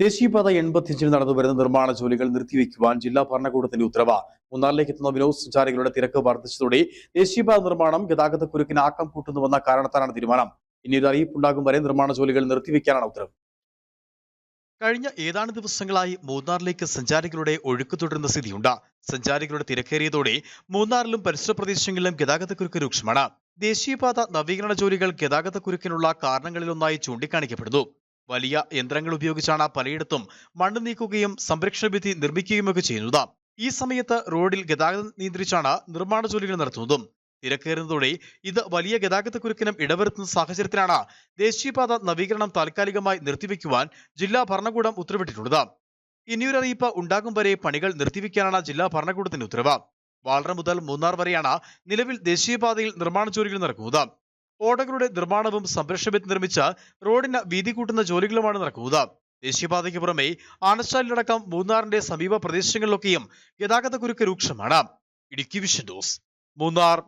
ദേശീയപാത എൺപത്തിയഞ്ചിൽ നടന്നു വരുന്ന നിർമ്മാണ ജോലികൾ നിർത്തിവെക്കുവാൻ ജില്ലാ ഭരണകൂടത്തിന്റെ ഉത്തരവ്. മൂന്നാറിലേക്ക് എത്തുന്ന വിനോദസഞ്ചാരികളുടെ തിരക്ക് വർദ്ധിച്ചതോടെ ദേശീയപാത നിർമ്മാണം ഗതാഗത കുരുക്കിന് ആക്കം കൂട്ടുന്നുവെന്ന കാരണത്താലാണ് തീരുമാനം. ഇനി ഒരു അറിയിപ്പുണ്ടാകും വരെ നിർമ്മാണ ജോലികൾ നിർത്തിവെക്കാനാണ് ഉത്തരവ്. കഴിഞ്ഞ ഏതാനും ദിവസങ്ങളായി മൂന്നാറിലേക്ക് സഞ്ചാരികളുടെ ഒഴുക്ക് തുടരുന്ന സ്ഥിതിയുണ്ട്. സഞ്ചാരികളുടെ തിരക്കേറിയതോടെ മൂന്നാറിലും പരിസര പ്രദേശങ്ങളിലും ഗതാഗതക്കുരുക്ക് രൂക്ഷമാണ്. ദേശീയപാത നവീകരണ ജോലികൾ ഗതാഗതക്കുരുക്കിനുള്ള കാരണങ്ങളിലൊന്നായി ചൂണ്ടിക്കാണിക്കപ്പെടുന്നു. വലിയ യന്ത്രങ്ങൾ ഉപയോഗിച്ചാണ് പലയിടത്തും മണ്ണ് നീക്കുകയും സംരക്ഷണ ഭിത്തി നിർമ്മിക്കുകയുമൊക്കെ ചെയ്യുന്നത്. ഈ സമയത്ത് റോഡിൽ ഗതാഗതം നിയന്ത്രിച്ചാണ് നിർമ്മാണ ജോലികൾ നടത്തുന്നതും. തിരക്കേറുന്നതോടെ ഇത് വലിയ ഗതാഗത ഗതാഗതക്കുരുക്കിനും ഇടവരുത്തുന്ന സാഹചര്യത്തിലാണ് ദേശീയപാത നവീകരണം താൽക്കാലികമായി നിർത്തിവെക്കുവാൻ ജില്ലാ ഭരണകൂടം ഉത്തരവിട്ടിട്ടുള്ളത്. ഇനിയൊരു അറിയിപ്പ് ഉണ്ടാകും വരെ പണികൾ നിർത്തിവെക്കാനാണ് ജില്ലാ ഭരണകൂടത്തിന്റെ ഉത്തരവ്. വാളറ മുതൽ മൂന്നാർ വരെയാണ് നിലവിൽ ദേശീയപാതയിൽ നിർമ്മാണ ജോലികൾ നടക്കുന്നത്. ഓടകളുടെ നിർമ്മാണവും സംരക്ഷണവും നിർമ്മിച്ച റോഡിന് വീതി കൂട്ടുന്ന ജോലികളുമാണ് നടക്കുന്നത്. ദേശീയപാതയ്ക്ക് പുറമെ ആനച്ചാലിലടക്കം മൂന്നാറിന്റെ സമീപ പ്രദേശങ്ങളിലൊക്കെയും ഗതാഗത കുരുക്ക് രൂക്ഷമാണ്. ഇടുക്കി വിഷൻ മൂന്നാർ.